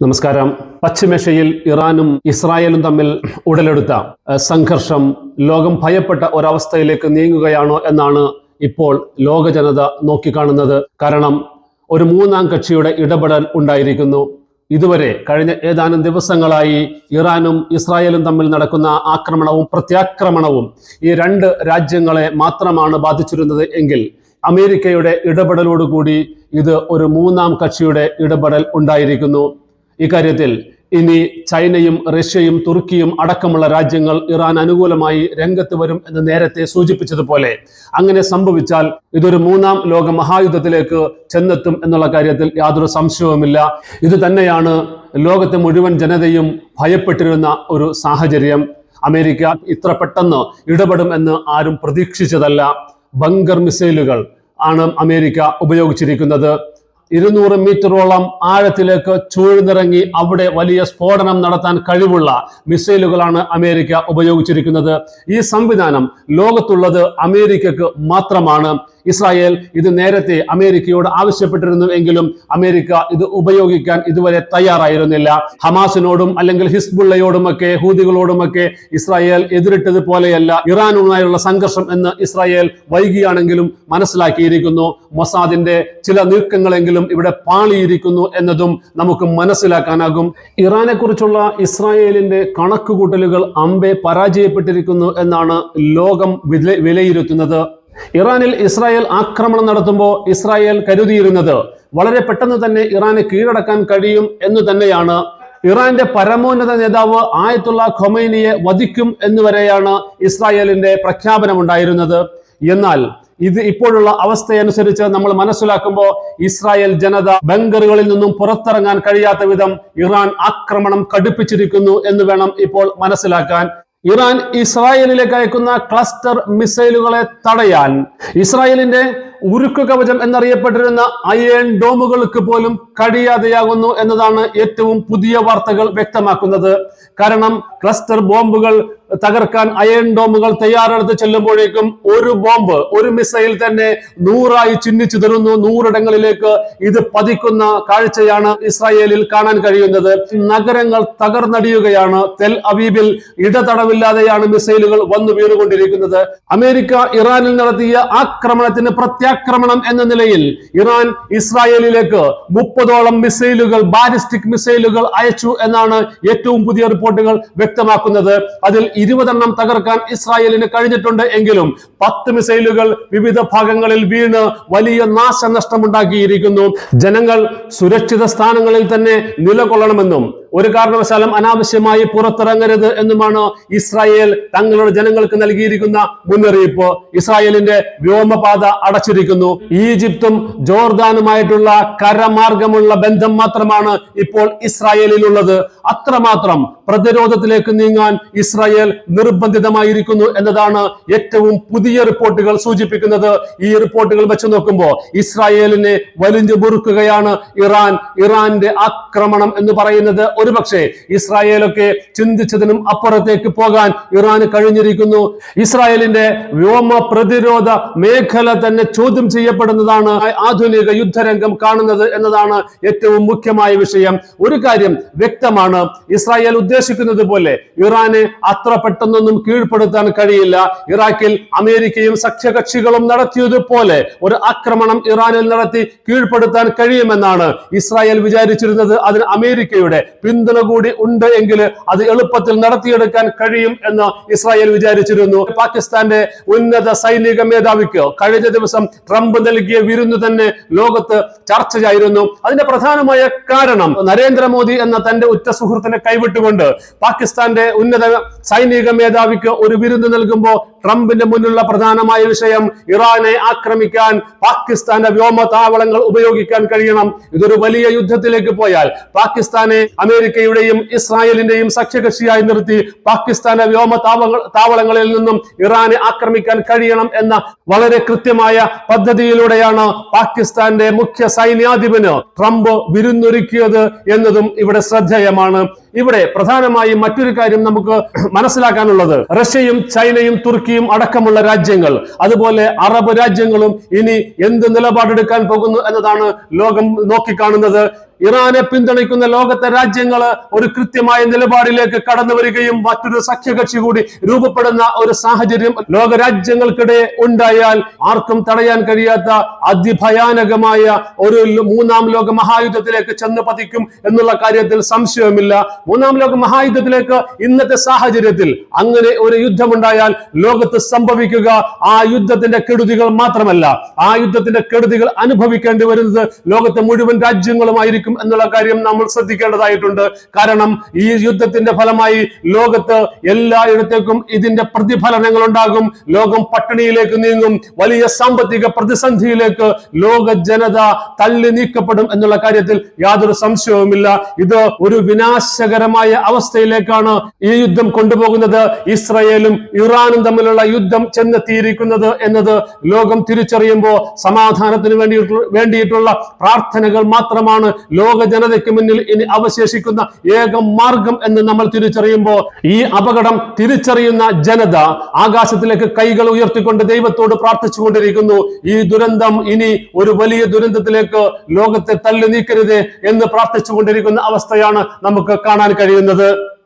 നമസ്കാരം. പശ്ചിമേഷ്യയിൽ ഇറാനും ഇസ്രായേലും തമ്മിൽ ഉടലെടുത്ത സംഘർഷം ലോകം ഭയപ്പെട്ട ഒരവസ്ഥയിലേക്ക് നീങ്ങുകയാണോ എന്നാണ് ഇപ്പോൾ ലോക ജനത നോക്കിക്കാണുന്നത്. കാരണം ഒരു മൂന്നാം കക്ഷിയുടെ ഇടപെടൽ ഉണ്ടായിരിക്കുന്നു. ഇതുവരെ കഴിഞ്ഞ ഏതാനും ദിവസങ്ങളായി ഇറാനും ഇസ്രായേലും തമ്മിൽ നടക്കുന്ന ആക്രമണവും പ്രത്യാക്രമണവും ഈ രണ്ട് രാജ്യങ്ങളെ മാത്രമാണ് ബാധിച്ചിരുന്നത് എങ്കിൽ അമേരിക്കയുടെ ഇടപെടലോടുകൂടി ഇത് ഒരു മൂന്നാം കക്ഷിയുടെ ഇടപെടൽ ഉണ്ടായിരിക്കുന്നു. ഇക്കാര്യത്തിൽ ഇനി ചൈനയും റഷ്യയും തുർക്കിയും അടക്കമുള്ള രാജ്യങ്ങൾ ഇറാൻ അനുകൂലമായി രംഗത്ത് വരും എന്ന് നേരത്തെ സൂചിപ്പിച്ചതുപോലെ അങ്ങനെ സംഭവിച്ചാൽ ഇതൊരു മൂന്നാം ലോക മഹായുദ്ധത്തിലേക്ക് ചെന്നെത്തും എന്നുള്ള കാര്യത്തിൽ യാതൊരു സംശയവുമില്ല. ഇത് തന്നെയാണ് ലോകത്തെ മുഴുവൻ ജനതയും ഭയപ്പെട്ടിരുന്ന ഒരു സാഹചര്യം. അമേരിക്ക ഇത്ര പെട്ടെന്ന് ഇടപെടും എന്ന് ആരും പ്രതീക്ഷിച്ചതല്ല. ബങ്കർ മിസൈലുകൾ ആണ് അമേരിക്ക ഉപയോഗിച്ചിരിക്കുന്നത്. ഇരുന്നൂറ് മീറ്ററോളം ആഴത്തിലേക്ക് ചൂഴ്ന്നിറങ്ങി അവിടെ വലിയ സ്ഫോടനം നടത്താൻ കഴിവുള്ള മിസൈലുകളാണ് അമേരിക്ക ഉപയോഗിച്ചിരിക്കുന്നത്. ഈ സംവിധാനം ലോകത്തുള്ളത് അമേരിക്കക്ക് മാത്രമാണ്. ഇസ്രായേൽ ഇത് നേരത്തെ അമേരിക്കയോട് ആവശ്യപ്പെട്ടിരുന്നു എങ്കിലും അമേരിക്ക ഇത് ഉപയോഗിക്കാൻ ഇതുവരെ തയ്യാറായിരുന്നില്ല. ഹമാസിനോടും അല്ലെങ്കിൽ ഹിസ്ബുള്ളയോടുമൊക്കെ ഹൂതികളോടുമൊക്കെ ഇസ്രായേൽ എതിരിട്ടത് പോലെയല്ല. ഇറാനുമായുള്ള സംഘർഷം എന്ന് ഇസ്രായേൽ വൈകിയാണെങ്കിലും മനസ്സിലാക്കിയിരിക്കുന്നു. മൊസാദിന്റെ ചില നീക്കങ്ങളെങ്കിലും ഇവിടെ പാളിയിരിക്കുന്നു എന്നതും നമുക്ക് മനസ്സിലാക്കാനാകും. ഇറാനെ കുറിച്ചുള്ള ഇസ്രായേലിന്റെ കണക്കുകൂട്ടലുകൾ അമ്പെ പരാജയപ്പെട്ടിരിക്കുന്നു എന്നാണ് ലോകം വിലയിരുത്തുന്നത്. ഇറാനിൽ ഇസ്രായേൽ ആക്രമണം നടത്തുമ്പോൾ ഇസ്രായേൽ കരുതിയിരുന്നത് വളരെ പെട്ടെന്ന് തന്നെ ഇറാനെ കീഴടക്കാൻ കഴിയും എന്ന് തന്നെയാണ്. ഇറാന്റെ പരമോന്നത നേതാവ് ആയത്തുള്ള ഖൊമൈനിയെ വധിക്കും എന്ന് വരെയാണ് ഇസ്രായേലിന്റെ പ്രഖ്യാപനമുണ്ടായിരുന്നത് എന്നാൽ ഇത് ഇപ്പോഴുള്ള അവസ്ഥയനുസരിച്ച് നമ്മൾ മനസ്സിലാക്കുമ്പോൾ ഇസ്രായേൽ ജനത ബങ്കറുകളിൽ നിന്നും പുറത്തിറങ്ങാൻ കഴിയാത്ത വിധം ഇറാൻ ആക്രമണം കടുപ്പിച്ചിരിക്കുന്നു എന്ന് വേണം ഇപ്പോൾ മനസ്സിലാക്കാൻ. ഇറാൻ ഇസ്രായേലിലേക്ക് അയക്കുന്ന ക്ലസ്റ്റർ മിസൈലുകളെ തടയാൻ ഇസ്രായേലിന്റെ ഉരുക്കു കവചം എന്നറിയപ്പെട്ടിരുന്ന അയേൺ ഡോമുകൾക്ക് പോലും കഴിയാതെയാകുന്നു എന്നതാണ് ഏറ്റവും പുതിയ വാർത്തകൾ വ്യക്തമാക്കുന്നത്. കാരണം ക്ലസ്റ്റർ ബോംബുകൾ തകർക്കാൻ അയൺ ഡോമുകൾ തയ്യാറെടുത്ത് ചെല്ലുമ്പോഴേക്കും ഒരു ബോംബ് ഒരു മിസൈൽ തന്നെ നൂറായി ചിഹ്നിച്ചു തരുന്നു. നൂറിടങ്ങളിലേക്ക് ഇത് പതിക്കുന്ന കാഴ്ചയാണ് ഇസ്രായേലിൽ കാണാൻ കഴിയുന്നത്. നഗരങ്ങൾ തകർന്നടിയുകയാണ്. തെൽ അവീബിൽ ഇടതടവില്ലാതെയാണ് മിസൈലുകൾ വന്നു വീണുകൊണ്ടിരിക്കുന്നത് അമേരിക്ക ഇറാനിൽ നടത്തിയ ആക്രമണത്തിന് പ്രത്യാക്രമണം എന്ന നിലയിൽ ഇറാൻ ഇസ്രായേലിലേക്ക് മുപ്പതോളം മിസൈലുകൾ ബാലിസ്റ്റിക് മിസൈലുകൾ അയച്ചു എന്നാണ് ഏറ്റവും പുതിയ റിപ്പോർട്ടുകൾ വ്യക്തമാക്കുന്നത്. അതിൽ ഇരുപതെണ്ണം തകർക്കാൻ ഇസ്രായേലിന് കഴിഞ്ഞിട്ടുണ്ട് എങ്കിലും പത്ത് മിസൈലുകൾ വിവിധ ഭാഗങ്ങളിൽ വീണ് വലിയ നാശനഷ്ടമുണ്ടാക്കിയിരിക്കുന്നു. ജനങ്ങൾ സുരക്ഷിത സ്ഥാനങ്ങളിൽ തന്നെ നിലകൊള്ളണമെന്നും ഒരു കാരണവശാലും അനാവശ്യമായി പുറത്തിറങ്ങരുത് എന്നുമാണ് ഇസ്രായേൽ തങ്ങളുടെ ജനങ്ങൾക്ക് നൽകിയിരിക്കുന്ന മുന്നറിയിപ്പ്. ഇസ്രായേലിന്റെ വ്യോമപാത അടച്ചിരിക്കുന്നു. ഈജിപ്തും ജോർദാനുമായിട്ടുള്ള കരമാർഗമുള്ള ബന്ധം മാത്രമാണ് ഇപ്പോൾ ഇസ്രായേലിലുള്ളത്. അത്രമാത്രം പ്രതിരോധത്തിലേക്ക് നീങ്ങാൻ ഇസ്രായേൽ നിർബന്ധിതമായിരിക്കുന്നു എന്നതാണ് ഏറ്റവും പുതിയ റിപ്പോർട്ടുകൾ സൂചിപ്പിക്കുന്നത്. ഈ റിപ്പോർട്ടുകൾ വെച്ച് നോക്കുമ്പോൾ ഇസ്രായേലിനെ വലിഞ്ഞു മുറുക്കുകയാണ് ഇറാൻ. ഇറാന്റെ ആക്രമണം എന്ന് പറയുന്നത് ഒരുപക്ഷെ ഇസ്രായേലൊക്കെ ചിന്തിച്ചതിനും അപ്പുറത്തേക്ക് പോകാൻ ഇറാന് കഴിഞ്ഞിരിക്കുന്നു. ഇസ്രായേലിന്റെ വ്യോമ പ്രതിരോധ മേഖല തന്നെ ചോദ്യം ചെയ്യപ്പെടുന്നതാണ് ആധുനിക യുദ്ധരംഗം കാണുന്നത് എന്നതാണ് ഏറ്റവും മുഖ്യമായ വിഷയം. ഒരു കാര്യം വ്യക്തമാണ്. ഇസ്രായേൽ ഉദ്ദേശിക്കുന്നത് പോലെ ഇറാനെ അത്ര പെട്ടെന്നൊന്നും കീഴ്പ്പെടുത്താൻ കഴിയില്ല. ഇറാഖിൽ അമേരിക്കയും സഖ്യകക്ഷികളും നടത്തിയതുപോലെ ഒരു ആക്രമണം ഇറാനിൽ നടത്തി കീഴ്പ്പെടുത്താൻ കഴിയുമെന്നാണ് ഇസ്രായേൽ വിചാരിച്ചിരുന്നത്. അതിന് അമേരിക്കയുടെ പിന്തുണ കൂടി ഉണ്ട് എങ്കിൽ അത് എളുപ്പത്തിൽ നടത്തിയെടുക്കാൻ കഴിയും എന്ന് ഇസ്രായേൽ വിചാരിച്ചിരുന്നു. പാകിസ്ഥാന്റെ ഉന്നത സൈനിക മേധാവിക്ക് കഴിഞ്ഞ ദിവസം ട്രംപ് നൽകിയ വിരുന്ന് തന്നെ ലോകത്ത് ചർച്ചയായിരുന്നു. അതിന്റെ പ്രധാനമായ കാരണം നരേന്ദ്രമോദി എന്ന തന്റെ ഉറ്റ സുഹൃത്തിനെ കൈവിട്ടുകൊണ്ട് പാകിസ്ഥാന്റെ ഉന്നത സൈനിക മേധാവിക്ക് ഒരു വിരുന്ന് നൽകുമ്പോൾ ട്രംപിന്റെ മുന്നിലുള്ള പ്രധാനമായ വിഷയം ഇറാനെ ആക്രമിക്കാൻ പാകിസ്ഥാന്റെ വ്യോമ താവളങ്ങൾ ഉപയോഗിക്കാൻ കഴിയണം. ഇതൊരു വലിയ യുദ്ധത്തിലേക്ക് പോയാൽ പാകിസ്ഥാനെ അമേരിക്കയുടെയും ഇസ്രായേലിന്റെയും സഖ്യകക്ഷിയായി നിർത്തി പാകിസ്ഥാന വ്യോമ താവള താവളങ്ങളിൽ നിന്നും ഇറാനെ ആക്രമിക്കാൻ കഴിയണം എന്ന വളരെ കൃത്യമായ പദ്ധതിയിലൂടെയാണ് പാകിസ്ഥാന്റെ മുഖ്യ സൈന്യാധിപന് ട്രംപ് വിരുന്നൊരുക്കിയത് എന്നതും ഇവിടെ ശ്രദ്ധേയമാണ്. ഇവിടെ പ്രധാനമായും മറ്റൊരു കാര്യം നമുക്ക് മനസ്സിലാക്കാനുള്ളത്. റഷ്യയും ചൈനയും തുർക്കിയും അടക്കമുള്ള രാജ്യങ്ങൾ അതുപോലെ അറബ് രാജ്യങ്ങളും ഇനി എന്ത് നിലപാടെടുക്കാൻ പോകുന്നു എന്നതാണ് ലോകം നോക്കിക്കാണുന്നത്. ഇറാനെ പിന്തുണയ്ക്കുന്ന ലോകത്തെ രാജ്യങ്ങൾ ഒരു കൃത്യമായ നിലപാടിലേക്ക് കടന്നു വരികയും മറ്റൊരു സഖ്യകക്ഷി കൂടി രൂപപ്പെടുന്ന ഒരു സാഹചര്യം ലോക രാജ്യങ്ങൾക്കിടെ ഉണ്ടായാൽ ആർക്കും തടയാൻ കഴിയാത്ത അതിഭയാനകമായ ഒരു മൂന്നാം ലോക മഹായുദ്ധത്തിലേക്ക് ചെന്ന് പതിക്കും എന്നുള്ള കാര്യത്തിൽ സംശയമില്ല മൂന്നാം ലോക മഹായുദ്ധത്തിലേക്ക് ഇന്നത്തെ സാഹചര്യത്തിൽ അങ്ങനെ ഒരു യുദ്ധമുണ്ടായാൽ ലോകത്ത് സംഭവിക്കുക. ആ യുദ്ധത്തിന്റെ കെടുതികൾ മാത്രമല്ല ആ യുദ്ധത്തിന്റെ കെടുതികൾ അനുഭവിക്കേണ്ടി വരുന്നത് ലോകത്തെ മുഴുവൻ രാജ്യങ്ങളുമായിരിക്കും എന്നുള്ള കാര്യം നമ്മൾ ശ്രദ്ധിക്കേണ്ടതായിട്ടുണ്ട്. കാരണം ഈ യുദ്ധത്തിന്റെ ഫലമായി ലോകത്ത് എല്ലായിടത്തേക്കും ഇതിന്റെ പ്രതിഫലനങ്ങൾ ഉണ്ടാകും ലോകം പട്ടിണിയിലേക്ക് നീങ്ങും. വലിയ സാമ്പത്തിക പ്രതിസന്ധിയിലേക്ക് ലോക ജനത തള്ളി നീക്കപ്പെടും എന്നുള്ള കാര്യത്തിൽ യാതൊരു സംശയവുമില്ല. ഇത് ഒരു വിനാശകരമായ അവസ്ഥയിലേക്കാണ് ഈ യുദ്ധം കൊണ്ടുപോകുന്നത്. ഇസ്രയേലും ഇറാനും തമ്മിലുള്ള യുദ്ധം ചെന്നെത്തിയിരിക്കുന്നത് എന്നത് ലോകം തിരിച്ചറിയുമ്പോൾ സമാധാനത്തിന് വേണ്ടിയിട്ടുള്ള പ്രാർത്ഥനകൾ മാത്രമാണ് ലോക ജനതയ്ക്ക് മുന്നിൽ ഇനി അവശേഷിക്കുന്ന ഏക മാർഗം എന്ന് നമ്മൾ തിരിച്ചറിയുമ്പോൾ ഈ അപകടം തിരിച്ചറിയുന്ന ജനത ആകാശത്തിലേക്ക് കൈകൾ ഉയർത്തിക്കൊണ്ട് ദൈവത്തോട് പ്രാർത്ഥിച്ചുകൊണ്ടിരിക്കുന്നു. ഈ ദുരന്തം ഇനി ഒരു വലിയ ദുരന്തത്തിലേക്ക് ലോകത്തെ തള്ളി നീക്കരുത് എന്ന് പ്രാർത്ഥിച്ചുകൊണ്ടിരിക്കുന്ന അവസ്ഥയാണ് നമുക്ക് കാണാൻ കഴിയുന്നത്